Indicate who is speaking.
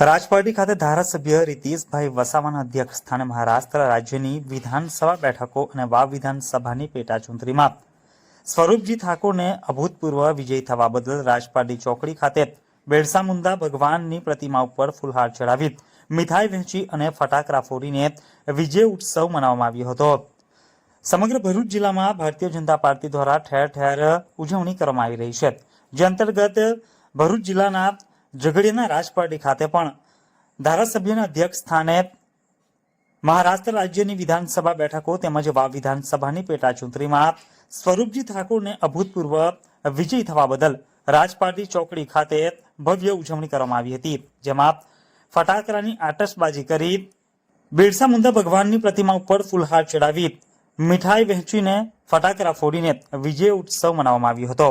Speaker 1: રાજપારડી ખાતે ધારાસભ્ય રીતિશભાઈ વસાવાના અધ્યક્ષ સ્થાને મહારાષ્ટ્ર રાજ્યની વિધાનસભા બેઠકો અને વાવ વિધાનસભાની પેટા ચૂંટણીમાં સ્વરૂપજી ઠાકોરને અભૂતપૂર્વ વિજય થવા બદલ રાજપારડી ચોકડી ખાતે બેડસા મુંદા ભગવાનની પ્રતિમા ઉપર ફૂલહાર ચડાવી, મીઠાઈ વહેંચી અને ફટાકડા ફોડીને વિજય ઉત્સવ મનાવવામાં આવ્યો હતો. સમગ્ર ભરૂચ જિલ્લામાં ભારતીય જનતા પાર્ટી દ્વારા ઠેર ઠેર ઉજવણી કરવામાં આવી રહી છે. જે અંતર્ગત ભરૂચ જિલ્લાના ઝઘડિયાના રાજપારડી ખાતે પણ ધારાસભ્યના અધ્યક્ષ સ્થાને મહારાષ્ટ્ર રાજ્યની વિધાનસભા બેઠકો તેમજ વિધાનસભાની પેટા ચૂંટણીમાં સ્વરૂપજી ઠાકોરને અભૂતપૂર્વ વિજય થવા બદલ રાજપારડી ચોકડી ખાતે ભવ્ય ઉજવણી કરવામાં આવી હતી. જેમાં ફટાકડાની આટશબાજી કરી બિરસા મુંદા ભગવાનની પ્રતિમા ઉપર ફૂલહાર ચડાવી મીઠાઈ વહેંચીને ફટાકડા ફોડીને વિજય ઉત્સવ મનાવવામાં આવ્યો હતો.